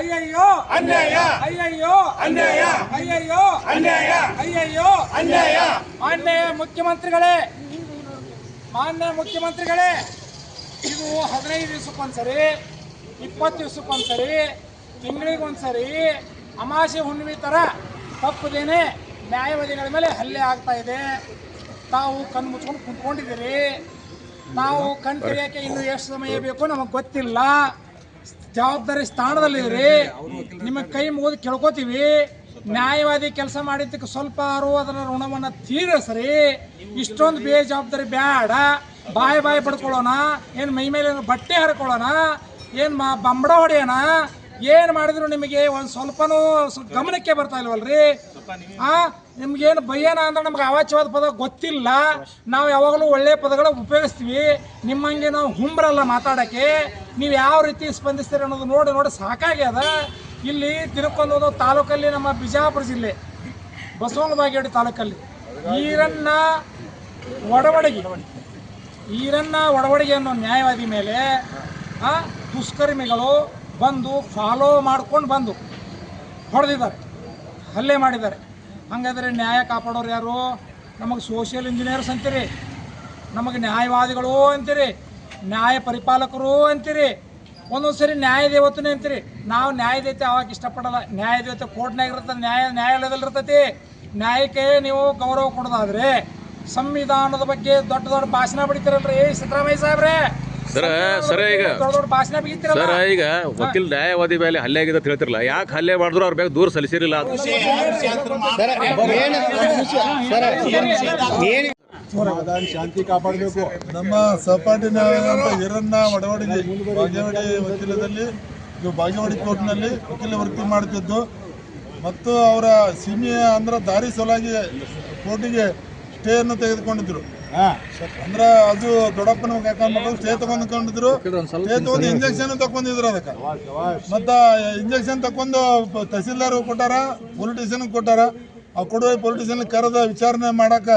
ಅನ್ಯಾಯ. ಅಯ್ಯಯ್ಯೋ. ಅನ್ಯಾಯ. ಅಯ್ಯಯ್ಯೋ. ಅನ್ಯಾಯ. ಅಯ್ಯಯ್ಯೋ. ಅನ್ಯಾಯ. ಮಾನ್ಯ ಮುಖ್ಯಮಂತ್ರಿಗಳೇ. ಮಾನ್ಯ ಮುಖ್ಯಮಂತ್ರಿಗಳೇ. ಇದು ಹದಿನೈದು ದಿವಸಕ್ಕೊಂದ್ಸರಿ ಇಪ್ಪತ್ತು ದಿವಸಕ್ಕೊಂದ್ಸರಿ ತಿಂಗಳಿಗೊಂದ್ಸರಿ ಅಮಾಸೆ ಹುಣ್ಣಿಮೆ ಥರ ತಪ್ಪದೇನೆ ನ್ಯಾಯವಾದಿಗಳ ಮೇಲೆ ಹಲ್ಲೆ ಆಗ್ತಾ ಇದೆ. ತಾವು ಕಣ್ಣು ಮುಚ್ಕೊಂಡು ಕುಂತ್ಕೊಂಡಿದ್ದೀರಿ. ನಾವು ಕಣ್ ತೆರೆಯೋಕ್ಕೆ ಇನ್ನು ಎಷ್ಟು ಸಮಯ ಬೇಕು ನಮಗೆ ಗೊತ್ತಿಲ್ಲ. ಜವಾಬ್ದಾರಿ ಸ್ಥಾನದಲ್ಲಿರಿ ನಿಮ್ಮ ಕೈ ಮುಗಿದು ಕೇಳ್ಕೊತೀವಿ. ನ್ಯಾಯವಾದಿ ಕೆಲಸ ಮಾಡಿದ್ದಕ್ಕೆ ಸ್ವಲ್ಪ ಆರು ಅದರ ಋಣವನ್ನು ತೀರಿಸ್ರಿ ಇಷ್ಟೊಂದು ಬೇಜವಾಬ್ದಾರಿ ಬೇಡ ಬಾಯಿ ಬಾಯಿ ಪಡ್ಕೊಳ್ಳೋಣ. ಏನು ಮೈ ಮೇಲೆ ಬಟ್ಟೆ ಹರ್ಕೊಳ್ಳೋಣ. ಏನು ಮಾ ಬಂಬಡ ಹೊಡೆಯೋಣ. ಏನು ಮಾಡಿದ್ರು ನಿಮಗೆ ಒಂದು ಸ್ವಲ್ಪನೂ ಗಮನಕ್ಕೆ ಬರ್ತಾ ಇಲ್ವಲ್ರಿ? ಆ ನಿಮ್ಗೇನು ಬಯ್ಯನ ಅಂದ್ರೆ ನಮ್ಗೆ ಅವಾಚ್ಯವಾದ ಪದ ಗೊತ್ತಿಲ್ಲ. ನಾವು ಯಾವಾಗಲೂ ಒಳ್ಳೆಯ ಪದಗಳ ಉಪಯೋಗಿಸ್ತೀವಿ. ನಿಮ್ಮಂಗೆ ನಾವು ಹುಂಬ್ರಲ್ಲ ಮಾತಾಡೋಕ್ಕೆ. ನೀವು ಯಾವ ರೀತಿ ಸ್ಪಂದಿಸ್ತೀರಿ ಅನ್ನೋದು ನೋಡಿ ನೋಡಿ ಸಾಕಾಗ್ಯದ ಇಲ್ಲಿ ತಿರುಕೊಂದು ತಾಲೂಕಲ್ಲಿ ನಮ್ಮ ಬಿಜಾಪುರ ಜಿಲ್ಲೆ, ಬಸವನ ಬಾಗೇವಾಡಿ ತಾಲೂಕಲ್ಲಿ. ಈರನ್ನ ಒಡವಡಗಿ ಈರನ್ನ ಒಡವಡಿಗೆ ಅನ್ನೋ ನ್ಯಾಯವಾದಿ ಮೇಲೆ ದುಷ್ಕರ್ಮಿಗಳು ಬಂದು ಫಾಲೋ ಮಾಡ್ಕೊಂಡು ಬಂದು ಹೊಡೆದಿದ್ದಾರೆ, ಹಲ್ಲೆ ಮಾಡಿದ್ದಾರೆ. ಹಾಗಾದರೆ ನ್ಯಾಯ ಕಾಪಾಡೋರು ಯಾರು? ನಮಗೆ ಸೋಷಿಯಲ್ ಇಂಜಿನಿಯರ್ಸ್ ಅಂತೀರಿ, ನಮಗೆ ನ್ಯಾಯವಾದಿಗಳು ಅಂತೀರಿ. ನ್ಯಾಯ ಪರಿಪಾಲಕರು ಅಂತೀರಿ ಒಂದೊಂದು ಸರಿ ನ್ಯಾಯ ದೇವತನೇ ಅಂತೀರಿ ನಾವು ನ್ಯಾಯ ದೇವತೆ ಅವಾಗ ಇಷ್ಟಪಡಲ್ಲ ನ್ಯಾಯ ದೇವತೆ ಕೋರ್ಟ್ನಾಗ ಇರ್ತದೆ ನ್ಯಾಯ ನ್ಯಾಯಾಲಯದಲ್ಲಿ ಇರ್ತೈತಿ. ನ್ಯಾಯಕ್ಕೆ ನೀವು ಗೌರವ ಕೊಡೋದಾದ್ರೆ ಸಂವಿಧಾನದ ಬಗ್ಗೆ ದೊಡ್ಡ ದೊಡ್ಡ ಭಾಷಣ ಬಿಡ್ತೀರಲ್ರಿ ಸಿದ್ದರಾಮಯ್ಯ ಸಾಹೇಬ್ರೆ. ಸರ ಸರ ಈಗ ದೊಡ್ಡ ದೊಡ್ಡ ಭಾಷಣ ಬಿಗಿತೀರಲ್ಲ ಸರ ಈಗ ವಕೀಲ್ ನ್ಯಾಯವಾದಿ ಮೇಲೆ ಹಲ್ಲೆ ಆಗಿದೆ ಅಂತ ಹೇಳ್ತಿರಲ್ಲ ಯಾಕೆ ಹಲ್ಲೆ ಮಾಡಿದ್ರು ಅವ್ರ ಬೇಗ ದೂರ ಸಲ್ಲಿಸಿರಲಿಲ್ಲ? ಅದು ಸಮಾಧಾನ ಶಾಂತಿ ಕಾಪಾಡಬೇಕು. ನಮ್ಮ ಸಹಪಾಠಿನ ಹಿರಣ್ಣ ಒಡವಡಿಗೆ ಬಾಗೇವಾಡಿ ವಕೀಲದಲ್ಲಿ ಇದು ಬಾಗೇವಾಡಿ ಕೋರ್ಟ್ನಲ್ಲಿ ವಕೀಲ ವೃತ್ತಿ ಮಾಡ್ತಿದ್ದು ಮತ್ತು ಅವರ ಸೀಮೆಯ ಅಂದ್ರೆ ದಾರಿ ಸಲುವಾಗಿ ಕೋರ್ಟಿಗೆ ಸ್ಟೇಯನ್ನು ತೆಗೆದುಕೊಂಡಿದ್ರು. ಅಂದ್ರೆ ಅದು ದೊಡ್ಡಪ್ಪನ ಮಕ್ಕಳು ಸ್ಟೇ ತಗೊಂಡ್ಕೊಂಡಿದ್ರು. ಸ್ಟೇ ತಗೊಂಡು ಇಂಜೆಕ್ಷನ್ ತಗೊಂಡಿದ್ರು ಅದಕ್ಕೆ. ಮತ್ತ ಇಂಜೆಕ್ಷನ್ ತಕೊಂಡು ತಹಸೀಲ್ದಾರ್ ಕೊಟ್ಟಾರ ಪೊಲಿಟಿಷಿಯನ್ ಕೊಟ್ಟಾರ. ಆ ಕೊಡುವ ಪೊಲಿಟಿಷಿಯನ್ ಕರೆದ ವಿಚಾರಣೆ ಮಾಡಕ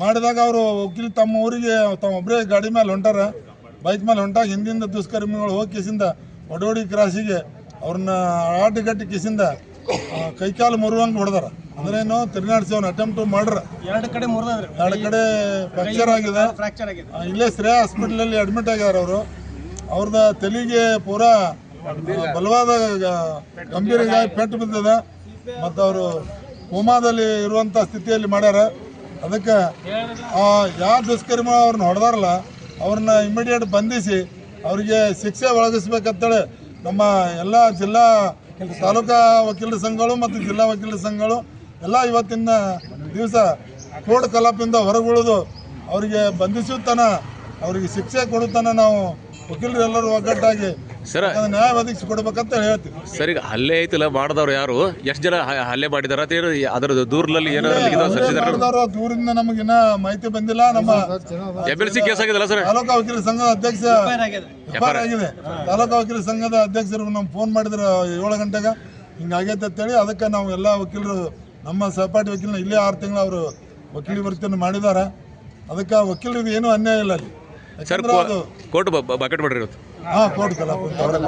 ಮಾಡಿದಾಗ ಅವರು ವಕೀಲ್ ತಮ್ಮ ಊರಿಗೆ ತಮ್ಮ ಒಬ್ಬರೇ ಗಾಡಿ ಮೇಲೆ ಹೊಂಟಾರ. ಬೈಕ್ ಮೇಲೆ ಹೊಂಟಾಗ ಹಿಂದಿಂದ ದುಷ್ಕರ್ಮಿಗಳು ಹೋಗಿ ಕಿಸಿಂದ ಒಡೋಡಿ ಕ್ರಾಸಿಗೆ ಅವ್ರನ್ನ ಆಟಗಟ್ಟಿ ಕಿಸಿಂದ ಕೈಕಾಲು ಮುರುವಂಗೆ ಹೊಡೆದಾರ. ಅಂದ್ರೇನು ಏನು ಅವ್ನ ಅಟೆಂಪ್ಟ್ ಮಾಡ್ರ. ಎರಡು ಕಡೆ ಎರಡು ಕಡೆ ಫ್ರಾಕ್ಚರ್ ಆಗಿದೆ. ಇಲ್ಲೇ ಶ್ರೇಯ ಹಾಸ್ಪಿಟ್ಲಲ್ಲಿ ಅಡ್ಮಿಟ್ ಆಗ್ಯಾರ ಅವರು. ಅವ್ರದ ತಲೆಗೆ ಪೂರಾ ಬಲವಾದ ಗಂಭೀರ ಪೆಟ್ಟು ಬಿದ್ದದ. ಮತ್ತು ಅವರು ಕೋಮಾದಲ್ಲಿ ಇರುವಂಥ ಸ್ಥಿತಿಯಲ್ಲಿ ಮಾಡ್ಯಾರ. ಅದಕ್ಕೆ ಯಾವ ದುಷ್ಕರ್ಮ ಅವ್ರನ್ನ ಹೊಡೆದಾರಲ್ಲ ಅವ್ರನ್ನ ಇಮಿಡಿಯೇಟ್ ಬಂಧಿಸಿ ಅವರಿಗೆ ಶಿಕ್ಷೆ ಒಳಗಿಸ್ಬೇಕಂತೇಳಿ ನಮ್ಮ ಎಲ್ಲ ಜಿಲ್ಲಾ ತಾಲೂಕಾ ವಕೀಲರ ಸಂಘಗಳು ಮತ್ತು ಜಿಲ್ಲಾ ವಕೀಲರ ಸಂಘಗಳು ಎಲ್ಲ ಇವತ್ತಿನ ದಿವಸ ಕೋರ್ಟ್ ಕಲಾಪದಿಂದ ಹೊರಗುಳಿದು ಅವರಿಗೆ ಬಂಧಿಸುತ್ತಾನ ಅವರಿಗೆ ಶಿಕ್ಷೆ ಕೊಡುತ್ತಾನ ನಾವು ವಕೀಲರೆಲ್ಲರೂ ಒಗ್ಗಟ್ಟಾಗಿ ಸರ ನ್ಯಾಯ ಒದಗಿಸಿ ಕೊಡ್ಬೇಕಂತ ಹೇಳ್ತೀವಿ. ಸರ್ ಈಗ ಹಲ್ಲೆ ಐತಿಲ್ಲ ಮಾಡಿದವ್ರು ಯಾರು? ಎಷ್ಟು ಜನ ಹ- ಹಲ್ಲೆ ಮಾಡಿದಾರ ಅಂತ ಏನು ಅದರ ದೂರದಲ್ಲಿ ಏನೋ ಲಿಖಿತ ದೂರದಿಂದ ಮಾಡಿದವರು ದೂರಿಂದ ನಮಗಿನ್ನ ಮಾಹಿತಿ ಬಂದಿಲ್ಲ. ನಮ್ಮ ಎಂ ಎಲ್ ಸಿ ಕೇಸ್ ಆಗಿದಲ್ಲ ಸರ್? ತಾಲೂಕಾ ವಕೀಲರ ಸಂಘದ ಅಧ್ಯಕ್ಷ ಎಫ್ಐಆರ್ ಆಗಿದೆ. ತಾಲೂಕಾ ವಕೀಲ ಸಂಘದ ಅಧ್ಯಕ್ಷರು ನಮ್ಗೆ ಫೋನ್ ಮಾಡಿದ್ರು ಏಳು ಗಂಟೆಗೆ. ಹಿಂಗಾಗೈತೆ ಅಂತೇಳಿ ಅದಕ್ಕೆ ನಾವು ಎಲ್ಲ ವಕೀಲರು ನಮ್ಮ ಸಹಪಾಠಿ ವಕೀಲನ ಇಲ್ಲೇ ಆರು ತಿಂಗಳು ಅವರು ವಕೀಲಿ ವೃತ್ತಿಯನ್ನು ಮಾಡಿದ್ದಾರೆ. ಅದಕ್ಕೆ ವಕೀಲರಿಗೆ ಏನೂ ಅನ್ಯಾಯ ಇಲ್ಲ ಅಲ್ಲಿ. ಸರ್ ಕೋರ್ಟ್ ಬಕೆಟ್ ಮಾಡ್ರಿ ಇವತ್ತು. ಹಾಂ ಕೋರ್ಟ್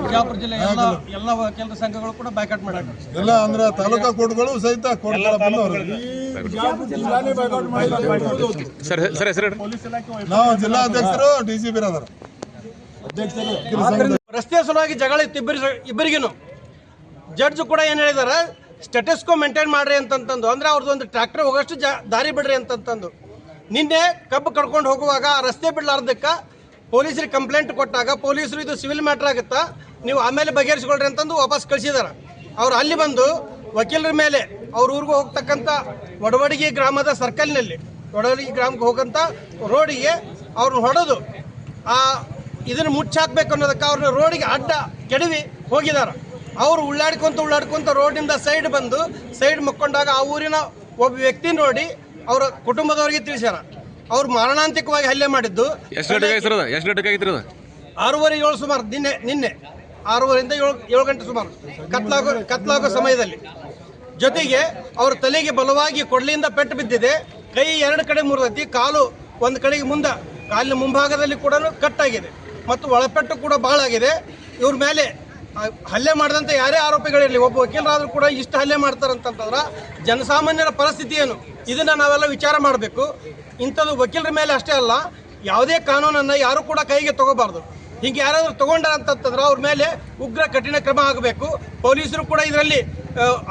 ಬಿಜಾಪುರ ಜಿಲ್ಲೆ ಎಲ್ಲ ಎಲ್ಲ ವಕೀಲರ ಸಂಘಗಳು ಕೂಡ ಬಾಯ್ಕಾಟ್ ಮಾಡ್ಯಾರ ಎಲ್ಲ ಅಂದ್ರೆ ತಾಲೂಕಾ ಕೋರ್ಟ್ಗಳು ಸಹಿತ ಸರ್ ಸರ್ ಹೆಸರು. ನಾವು ಜಿಲ್ಲಾಧ್ಯಕ್ಷರು ಡಿ ಸಿ ಬಿರಾದರ್. ಅಧ್ಯಕ್ಷರು. ವಕೀಲ ಸಂಘದ ರಸ್ತೆ ಸಲುವಾಗಿ ಜಗಳ ಇತ್ತು ಇಬ್ಬರಿ ಇಬ್ಬರಿಗೂ ಜಡ್ಜ್ ಕೂಡ ಏನು ಹೇಳಿದಾರೆ ಸ್ಟೇಟಸ್ಕೋ ಮೇಂಟೈನ್ ಮಾಡ್ರಿ ಅಂತಂತಂದು. ಅಂದ್ರೆ ಅವ್ರದ್ದು ಒಂದು ಟ್ರ್ಯಾಕ್ಟರ್ ಹೋಗಷ್ಟು ಜಾ ದಾರಿ ಬಿಡ್ರಿ ಅಂತಂತಂದು. ನಿನ್ನೆ ಕಬ್ಬು ಕಡ್ಕೊಂಡು ಹೋಗುವಾಗ ರಸ್ತೆ ಬಿಡ್ಲಾರ್ದಕ್ಕೆ ಪೊಲೀಸರಿಗೆ ಕಂಪ್ಲೇಂಟ್ ಕೊಟ್ಟಾಗ ಪೊಲೀಸರು ಇದು ಸಿವಿಲ್ ಮ್ಯಾಟ್ರ್ ಆಗುತ್ತಾ? ನೀವು ಆಮೇಲೆ ಬಗೆಹರಿಸ್ಕೊಳ್ರಿ ಅಂತಂದು ವಾಪಸ್ ಕಳಿಸಿದಾರೆ. ಅವ್ರು ಅಲ್ಲಿ ಬಂದು ವಕೀಲರ ಮೇಲೆ ಅವ್ರ ಊರಿಗೂ ಹೋಗ್ತಕ್ಕಂಥ ಒಡವಡಿಗೆ ಗ್ರಾಮದ ಸರ್ಕಲ್ನಲ್ಲಿ ಒಡವಡಿಗೆ ಗ್ರಾಮಕ್ಕೆ ಹೋಗಂತ ರೋಡಿಗೆ ಅವ್ರನ್ನ ಹೊಡೆದು ಆ ಇದನ್ನು ಮುಚ್ಚಾಕಬೇಕು ಅನ್ನೋದಕ್ಕೆ ಅವ್ರನ್ನ ರೋಡಿಗೆ ಅಡ್ಡ ಕೆಡವಿ ಹೋಗಿದ್ದಾರೆ ಅವರು ಉಳ್ಳಾಡ್ಕೊಂತ ಉಳ್ಳಾಡ್ಕೊಂತ ರೋಡಿಂದ ಸೈಡ್ ಬಂದು ಸೈಡ್ ಮುಕ್ಕೊಂಡಾಗ ಆ ಊರಿನ ಒಬ್ಬ ವ್ಯಕ್ತಿ ನೋಡಿ ಅವರ ಕುಟುಂಬದವರಿಗೆ ತಿಳಿಸ್ಯಾರ. ಅವ್ರು ಮಾರಣಾಂತಿಕವಾಗಿ ಹಲ್ಲೆ ಮಾಡಿದ್ದು. ಎಷ್ಟು ಗಂಟೆಗೆ ಆಗಿತ್ತು ಎಷ್ಟು ಗಂಟೆಗೆ ಆಗಿತ್ತು ಅದು ಆರೂವರೆ ಏಳು ಸುಮಾರು ನಿನ್ನೆ ನಿನ್ನೆ. ಆರೂವರೆಯಿಂದ ಏಳು ಏಳು ಗಂಟೆ ಸುಮಾರು. ಕತ್ಲಾಗೋ ಕತ್ಲಾಗೋ ಸಮಯದಲ್ಲಿ. ಜೊತೆಗೆ ಅವ್ರ ತಲೆಗೆ ಬಲವಾಗಿ ಕೊಡ್ಲಿಯಿಂದ ಪೆಟ್ಟು ಬಿದ್ದಿದೆ. ಕೈ ಎರಡು ಕಡೆ ಮುರಿದೈತಿ. ಕಾಲು ಒಂದು ಕಡೆಗೆ ಮುಂದೆ ಕಾಲಿನ ಮುಂಭಾಗದಲ್ಲಿ ಕೂಡ ಕಟ್ಟಾಗಿದೆ ಮತ್ತು ಒಳಪೆಟ್ಟು ಕೂಡ ಭಾಳ ಆಗಿದೆ ಇವ್ರ ಮೇಲೆ ಹಲ್ಲೆ ಮಾಡಿದಂಥ ಯಾರೇ ಆರೋಪಿಗಳಿರಲಿ, ಒಬ್ಬ ವಕೀಲರಾದರೂ ಕೂಡ ಇಷ್ಟು ಹಲ್ಲೆ ಮಾಡ್ತಾರಂತಂತಂದ್ರೆ ಜನಸಾಮಾನ್ಯರ ಪರಿಸ್ಥಿತಿ ಏನು? ಇದನ್ನ ನಾವೆಲ್ಲ ವಿಚಾರ ಮಾಡಬೇಕು. ಇಂಥದ್ದು ವಕೀಲರ ಮೇಲೆ ಅಷ್ಟೇ ಅಲ್ಲ, ಯಾವುದೇ ಕಾನೂನನ್ನು ಯಾರು ಕೂಡ ಕೈಗೆ ತಗೋಬಾರ್ದು. ಹೀಗೆ ಯಾರಾದರೂ ತಗೊಂಡಾರಂತಂತಂದ್ರೆ ಅವ್ರ ಮೇಲೆ ಉಗ್ರ ಕಠಿಣ ಕ್ರಮ ಆಗಬೇಕು. ಪೊಲೀಸರು ಕೂಡ ಇದರಲ್ಲಿ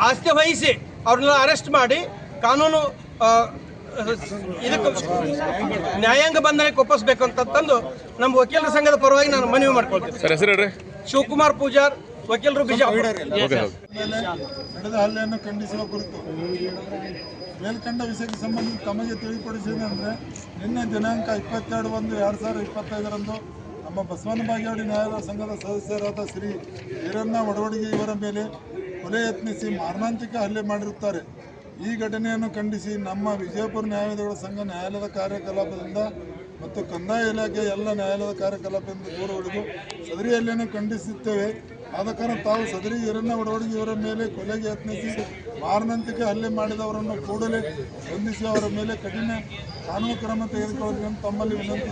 ಆಸ್ತಿ ವಹಿಸಿ ಅವ್ರನ್ನೆಲ್ಲ ಅರೆಸ್ಟ್ ಮಾಡಿ, ಕಾನೂನು ಇದಕ್ಕೆ ನ್ಯಾಯಾಂಗ ಬಂಧನಕ್ಕೆ ಒಪ್ಪಿಸ್ಬೇಕು ಅಂತಂದು ನಮ್ಮ ವಕೀಲರ ಸಂಘದ ಪರವಾಗಿ ನಾನು ಮನವಿ ಮಾಡ್ಕೊಳ್ತೀನಿ. ಸರ್ ಹೆಸರು ಶಿವಕುಮಾರ್ ಪೂಜಾರ್ ವಕೀಲರು ಬಿಜಾಪುರ. ನಡೆದ ಹಲ್ಲೆಯನ್ನು ಖಂಡಿಸುವ ಕುರಿತು ಮೇಲ್ಕಂಡ ವಿಷಯಕ್ಕೆ ಸಂಬಂಧ ತಮಗೆ ತಿಳಿಪಡಿಸಿದಂದ್ರೆ ನಿನ್ನೆ ದಿನಾಂಕ ಇಪ್ಪತ್ತೆರಡು ಒಂದು ಎರಡು ಸಾವಿರದ ಇಪ್ಪತ್ತೈದರಂದು ನಮ್ಮ ಬಸವನ ಬಾಗೇವಾಡಿ ನ್ಯಾಯಾಲಯ ಸಂಘದ ಸದಸ್ಯರಾದ ಶ್ರೀ ವೀರಣ್ಣ ಒಡವಡಿಗೆ ಇವರ ಮೇಲೆ ಕೊಲೆ ಯತ್ನಿಸಿ ಮಾರಣಾಂತಿಕ ಹಲ್ಲೆ ಮಾಡಿರುತ್ತಾರೆ. ಈ ಘಟನೆಯನ್ನು ಖಂಡಿಸಿ ನಮ್ಮ ವಿಜಯಪುರ ನ್ಯಾಯಾಲಯಗಳ ಸಂಘ ನ್ಯಾಯಾಲಯದ ಕಾರ್ಯಕಲಾಪದಿಂದ ಮತ್ತು ಕಂದಾಯ ಇಲಾಖೆ ಎಲ್ಲ ನ್ಯಾಯಾಲಯದ ಕಾರ್ಯಕಲಾಪದಿಂದ ದೂರ ಹೊಡೆದು ಸದರಿಯಲ್ಲೇನೂ ಖಂಡಿಸುತ್ತೇವೆ. ಆದ ಕಾರಣ ತಾವು ಸದರಿ ಇರನ್ನ ಒಡವಡಿಗೆ ಇವರ ಮೇಲೆ ಕೊಲೆಗೆ ಯತ್ನಿಸಿ ಮಾರನಂತಿಕೆ ಹಲ್ಲೆ ಮಾಡಿದವರನ್ನು ಕೂಡಲೇ ಬಂಧಿಸಿ ಅವರ ಮೇಲೆ ಕಠಿಣ ಕಾನೂನು ಕ್ರಮ ತೆಗೆದುಕೊಳ್ಳಬೇಕೆಂದು ತಮ್ಮಲ್ಲಿ ವಿನಂತಿ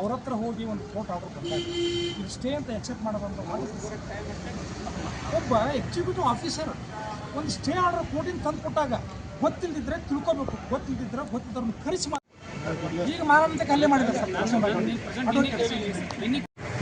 ಅವ್ರ ಹತ್ರ ಹೋಗಿ ಒಂದು ಕೋರ್ಟ್ ಆರ್ಡರ್ ಬಂದಾಗ ಇದು ಸ್ಟೇ ಅಂತ ಎಕ್ಸೆಪ್ಟ್ ಮಾಡೋದಂತ ಒಬ್ಬ ಎಕ್ಸಿಕ್ಯೂಟಿವ್ ಆಫೀಸರ್ ಒಂದು ಸ್ಟೇ ಆರ್ಡರ್ ಕೋರ್ಟಿಂದ ತಂದು ಕೊಟ್ಟಾಗ ಗೊತ್ತಿಲ್ಲದಿದ್ರೆ ತಿಳ್ಕೊಬೇಕು. ಗೊತ್ತಿಲ್ಲದಿದ್ರೆ ಗೊತ್ತಿದ್ದವ್ರನ್ನ ಕರೆಸಿ ಮಾಡಿ ಈಗ ಮಾರಾಟಕ್ಕೆ ಹಲ್ಲೆ ಮಾಡಿದ್ರೆ ಸರ್. advocate.